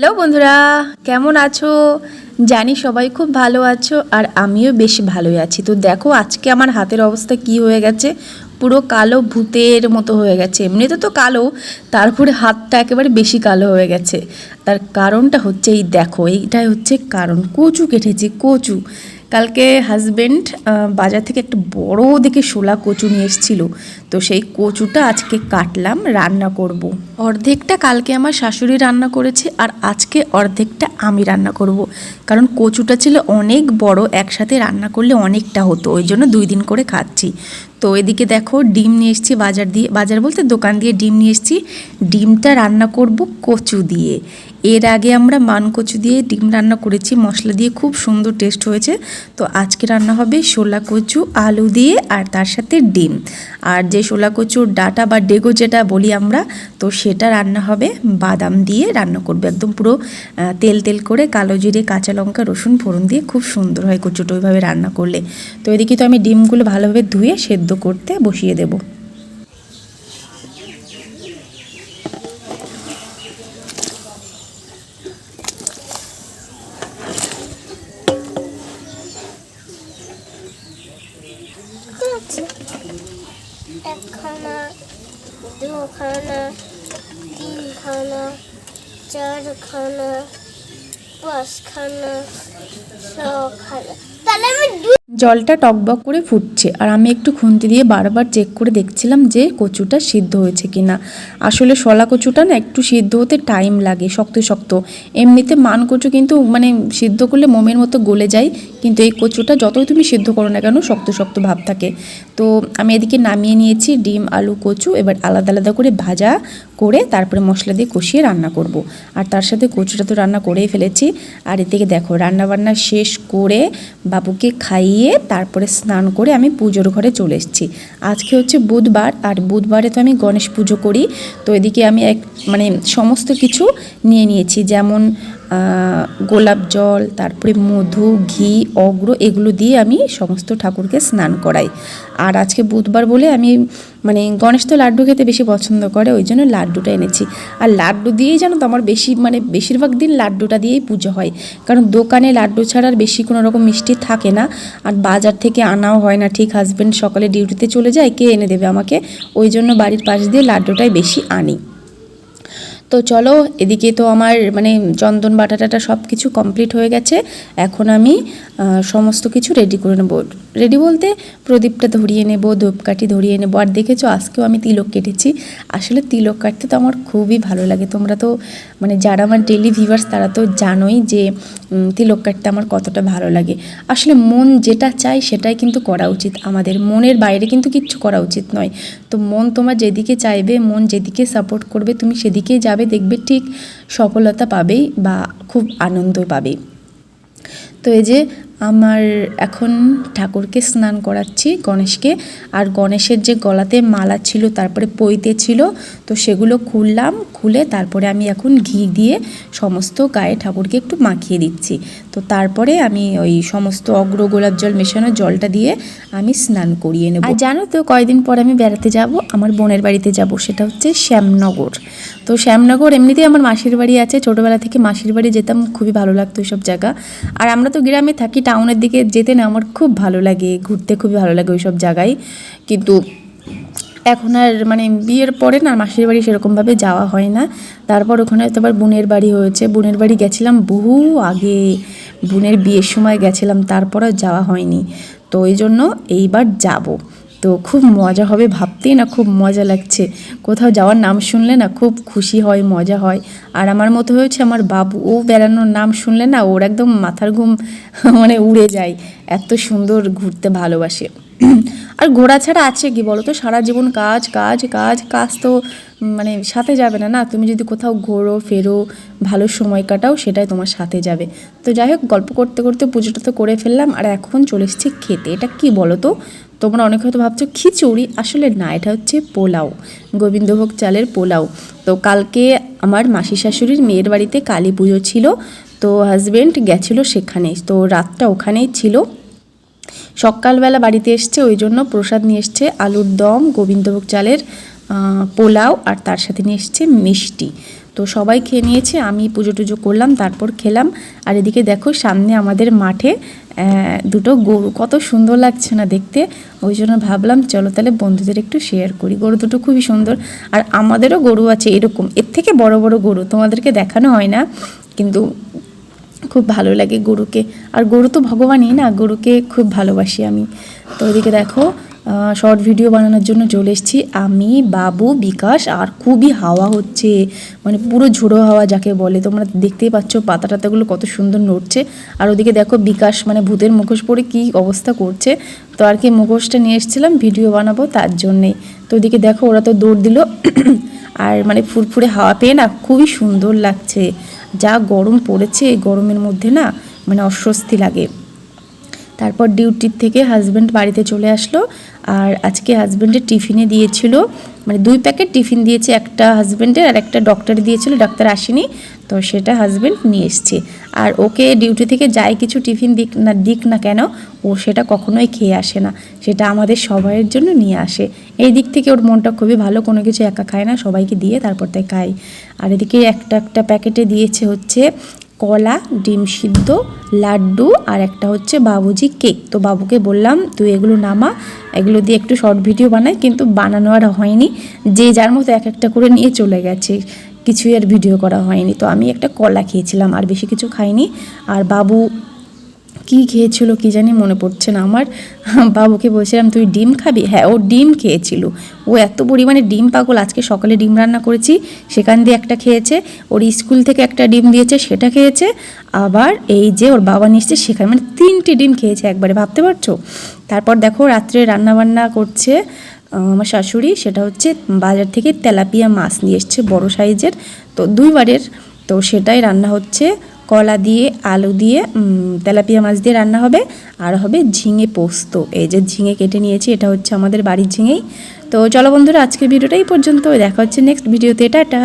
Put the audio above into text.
Hello বন্ধুরা, কেমন আছো? জানি সবাই খুব ভালো আছো আর আমিও বেশ ভালোই আছি। তো দেখো আজকে আমার হাতের অবস্থা কি হয়ে গেছে? পুরো কালো ভূতের মতো হয়ে গেছে। এমনিতে তো কালো, তারপরে হাতটা একেবারে বেশি কালো হয়ে গেছে। তার কারণটা হচ্ছে এই দেখো, এইটাই হচ্ছে কারণ। কচু কেটেছি, কচু। কালকে হাজব্যান্ড বাজার থেকে একটা বড় দেখে শোলা কচু নিয়ে এসেছিল তো সেই কচুটা আজকে কাটলাম, রান্না করব। অর্ধেকটা কালকে আমার শাশুড়ি রান্না করেছে আর আজকে অর্ধেকটা আমি রান্না করব। কারণ কচুটা ছিল অনেক বড়, একসাথে রান্না করলে অনেকটা হতো, ওই জন্য দুই দিন করে খাচ্ছি তো এদিকে দেখো ডিম নিয়ে এসেছি বাজার দিয়ে, বাজার বলতে দোকান দিয়ে ডিম নিয়ে এসেছি। ডিমটা রান্না করব কচু দিয়ে। এর আগে আমরা মান কচু দিয়ে ডিম রান্না করেছি, মশলা দিয়ে খুব সুন্দর টেস্ট হয়েছে। তো আজকে রান্না হবে শোলা কচু, আলু দিয়ে আর তার সাথে ডিম। আর যে শোলা কচুর ডাটা বা ডেগো যেটা বলি আমরা, তো সেটা রান্না হবে। বাদাম দিয়ে রান্না করবে একদম পুরো তেল তেল করে কালো জিরে, কাঁচা লঙ্কা, রসুন, ফোড়ন দিয়ে খুব সুন্দর হয় কচুটা ওইভাবে রান্না করলে। তো এদিকে তো আমি ডিমগুলো ভালোভাবে ধুয়ে সেদ্ধ করতে বসিয়ে দেবো। একখানা দুখানা তিনখানা চারখানা পাঁচখানা ছখানা। তাহলে আমি জলটা টকবক করে ফুটছে। আর আমি একটু খুন্তি দিয়ে বারবার চেক করে দেখছিলাম যে কচুটা সিদ্ধ হয়েছে কিনা। আসলে শলা কচুটা না একটু সিদ্ধ হতে টাইম লাগে, শক্ত শক্ত। এমনিতে মান কচু কিন্তু মানে সিদ্ধ করলে মোমের মতো গলে যায়, কিন্তু এই কচুটা যতই তুমি সিদ্ধ করো না কেন, শক্ত শক্ত ভাব থাকে। তো আমি এদিকে নামিয়ে নিয়েছি ডিম, আলু, কচু, এবার আলাদা আলাদা করে ভাজা করে তারপরে মশলা দিয়ে কষিয়ে রান্না করব। আর তার সাথে কচুটা তো রান্না করেই ফেলেছি। আর এদিকে দেখো রান্না বান্না শেষ করে বাবুকে খাইয়ে তারপরে স্নান করে আমি পুজোর ঘরে চলে এসেছি। আজকে হচ্ছে বুধবার, আর বুধবারে তো আমি গণেশ পুজো করি। তো এদিকে আমি এক মানে সমস্ত কিছু নিয়ে নিয়েছি। যেমন গোলাপ জল, তারপরে মধু, ঘি, অগ্র, এগুলো দিয়ে আমি সমস্ত ঠাকুরকে স্নান করাই। আর আজকে বুধবার বলে আমি মানে গণেশ তো লাড্ডু খেতে বেশি পছন্দ করে, ওই জন্য লাড্ডুটা এনেছি। আর লাড্ডু দিয়েই জানো তো আমার বেশি মানে বেশিরভাগ দিন লাড্ডুটা দিয়েই পুজো হয়। কারণ দোকানে লাড্ডু ছাড়া আর বেশি কোনো রকম মিষ্টি থাকে না। আর বাজার থেকে আনাও হয় না, ঠিক হাজব্যান্ড সকালে ডিউটিতে চলে যায়, কে এনে দেবে আমাকে? ওই জন্য বাড়ির পাশ দিয়ে লাড্ডুটাই বেশি আনি। তো চলো, এদিকে তো আমার মানে চন্দন বাটাটাটা সব কিছু কমপ্লিট হয়ে গেছে। এখন আমি সমস্ত কিছু রেডি করে নেব। রেডি বলতে প্রদীপটা ধরিয়ে নেব, ধূপকাঠি ধরিয়ে নেব। আর দেখেছ, আজকেও আমি তিলক কেটেছি। আসলে তিলক কাটতে তো আমার খুবই ভালো লাগে। তোমরা তো মানে যারা আমার ডেলি ভিভার্স তারা তো জানোই যে তিলক কাটতে আমার কতটা ভালো লাগে। আসলে মন যেটা চায়, সেটাই কিন্তু করা উচিত। আমাদের মনের বাইরে কিন্তু কিচ্ছু করা উচিত নয়। তো মন তোমার যেদিকে চাইবে, মন যেদিকে সাপোর্ট করবে, তুমি সেদিকেই যাবে। দেখবে ঠিক সফলতা পাবেই বা খুব আনন্দ পাবে। তো এই যে আমার এখন ঠাকুরকে স্নান করাচ্ছি গণেশকে, আর গণেশের যে গলাতে মালা ছিল, তারপরে পইতে ছিল, তো সেগুলো খুললাম, খুলে তারপরে আমি এখন ঘি দিয়ে সমস্ত গায়ে ঠাকুরকে একটু মাখিয়ে দিচ্ছি। তো তারপরে আমি ওই সমস্ত অগ্র গোলাপ জল মেশানো জলটা দিয়ে আমি স্নান করিয়ে নেব। আর জানো তো, কয়দিন পর আমি বেড়াতে যাব? আমার বোনের বাড়িতে যাব, সেটা হচ্ছে শ্যামনগর। তো শ্যামনগর এমনিতেই আমার মাসির বাড়ি আছে, ছোটোবেলা থেকে মাসির বাড়ি যেতাম, খুবই ভালো লাগতো এইসব জায়গা। আর আমরা তো গ্রামে থাকি, টাউনের দিকে যেতে না, আমার খুব ভালো লাগে, ঘুরতে খুবই ভালো লাগে ওইসব জায়গায়। কিন্তু এখন আর মানে বিয়ের পরে না মাসির বাড়ি সেরকমভাবে যাওয়া হয় না। তারপর ওখানে তো আবার বোনের বাড়ি হয়েছে। বোনের বাড়ি গেছিলাম বহু আগে। বোনের বিয়ের সময় গেছিলাম, তারপর আর যাওয়া হয়নি। তো ওই জন্য এইবার যাব। তো খুব মজা হবে ভাবতেই না, খুব মজা লাগছে। কোথাও যাওয়ার নাম শুনলে না খুব খুশি হয়, মজা হয়। আর আমার মতো হয়েছে আমার বাবু, ও বেড়ানোর নাম শুনলে না ওর একদম মাথার ঘুম মানে উড়ে যায়। এত সুন্দর ঘুরতে ভালোবাসে। আর ঘোরা ছাড়া আছে কি বলো তো? সারা জীবন কাজ কাজ কাজ কাজ তো মানে সাথে যাবে না না? তুমি যদি কোথাও ঘোরো, ফেরো, ভালো সময় কাটাও, সেটাই তোমার সাথে যাবে। তো যাই হোক, গল্প করতে করতে পুজোটা তো করে ফেললাম, আর এখন চলে এসেছি খেতে। এটা কি বলো তো? তোমরা অনেক হয়তো ভাবছ, খিচুড়ি? আসলে না, এটা হচ্ছে পোলাও। গোবিন্দভোগ চালের পোলাও। তো কালকে আমার মাসি শাশুড়ির মেয়ের বাড়িতে কালী পুজো ছিল, তো হাজবেন্ড গেছিল সেখানে তো রাতটা ওখানেই ছিল। সকালবেলা বাড়িতে এসছে, ওই জন্য প্রসাদ নিয়ে এসছে, আলুর দম, গোবিন্দভোগ চালের পোলাও আর তার সাথে নিয়ে এসছে মিষ্টি। তো সবাই খেয়ে নিয়েছে, আমি পুজো টুজো করলাম, তারপর খেলাম। আর এদিকে দেখো সামনে আমাদের মাঠে দুটো গরু, কত সুন্দর লাগছে না দেখতে। ওই জন্য ভাবলাম, চলো তাহলে বন্ধুদের একটু শেয়ার করি। গরু দুটো খুবই সুন্দর। আর আমাদেরও গরু আছে এরকম, এর থেকে বড় বড় গরু তোমাদেরকে দেখানো হয় না। কিন্তু খুব ভালো লাগে গরুকে। আর গরু তো ভগবানই না, গরুকে খুব ভালোবাসি আমি। তো ওইদিকে দেখো শর্ট ভিডিও বানানোর জন্য চলে এসেছি। আমি, বাবু, বিকাশ আর খুবই হাওয়া হচ্ছে। মানে পুরো ঝোড়ো হাওয়া যাকে বলে। তোমরা দেখতেই পাচ্ছ পাতা টাতাগুলো কত সুন্দর নড়ছে। আর ওদিকে দেখো, বিকাশ মানে ভূতের মুখোশ পরে কী অবস্থা করছে। তো আর কি মুখোশটা নিয়ে এসেছিলাম, ভিডিও বানাবো তার জন্যেই। তো ওদিকে দেখো, ওরা তো দৌড় দিল। আর মানে ফুরফুরে হাওয়া পেয়ে না খুবই সুন্দর লাগছে। যা গরম পড়েছে এই গরমের মধ্যে না মানে অস্বস্তি লাগে। তারপর ডিউটির থেকে হাজব্যান্ড বাড়িতে চলে আসলো, আর আজকে হাজব্যান্ডের টিফিনে দিয়েছিল মানে দুই প্যাকেট টিফিন দিয়েছে একটা হাজব্যান্ডের আর একটা ডক্টরে দিয়েছিল ডাক্তার আসেনি। তো সেটা হাজব্যান্ড নিয়ে এসছে। আর ওকে ডিউটি থেকে যাই কিছু টিফিন দিক না দিক না কেন, ও সেটা কখনোই খেয়ে আসে না। সেটা আমাদের সবাইয়ের জন্য নিয়ে আসে। এই দিক থেকে ওর মনটা খুবই ভালো, কোনো কিছু একা খায় না, সবাইকে দিয়ে তারপর তাই খায় আর এদিকে একটা একটা প্যাকেটে দিয়েছে হচ্ছে কলা, ডিম সিদ্ধ, লাড্ডু আর একটা হচ্ছে বাবুজি কেক তো বাবুকে বললাম, তুই এগুলো নামা এগুলো দিয়ে একটু শর্ট ভিডিও বানাই কিন্তু বানানো আর হয়নি। যে যার মতো এক একটা করে নিয়ে চলে গেছে, কিছুই আর ভিডিও করা হয়নি। তো আমি একটা কলা খেয়েছিলাম, আর বেশি কিছু খাইনি। আর বাবু কি খেয়েছিল কি জানি মনে পড়ছে না আমার। বাবুকে বলছিলাম, তুই ডিম খাবি? হ্যাঁ ও ডিম খেয়েছিল। ও এত পরিমাণে ডিম পাগল, আজকে সকালে ডিম রান্না করেছি, সেখান দিয়ে একটা খেয়েছে, ওর স্কুল থেকে একটা ডিম দিয়েছে, সেটা খেয়েছে। আবার এই যে ওর বাবা নিচ্ছে সেখানে মানে তিনটে ডিম খেয়েছে একবারে, ভাবতে পারছ? তারপর দেখো রাত্রে রান্না বান্না করছে আমার শাশুড়ি, সেটা হচ্ছে বাজার থেকে তেলাপিয়া মাছ নিয়ে এসছে, বড় সাইজের। তো দুইবারের, তো সেটাই রান্না হচ্ছে। কলা দিয়ে, আলু দিয়ে তেলাপিয়া মাছ দিয়ে রান্না হবে। আর হবে ঝিঙে পোস্ত। এই যে ঝিঙে কেটে নিয়েছি, এটা হচ্ছে আমাদের বাড়ির ঝিঙেই। তো চলো বন্ধুরা, আজকের ভিডিওটা এই পর্যন্ত দেখা হচ্ছে নেক্সট ভিডিওতে। টাটা!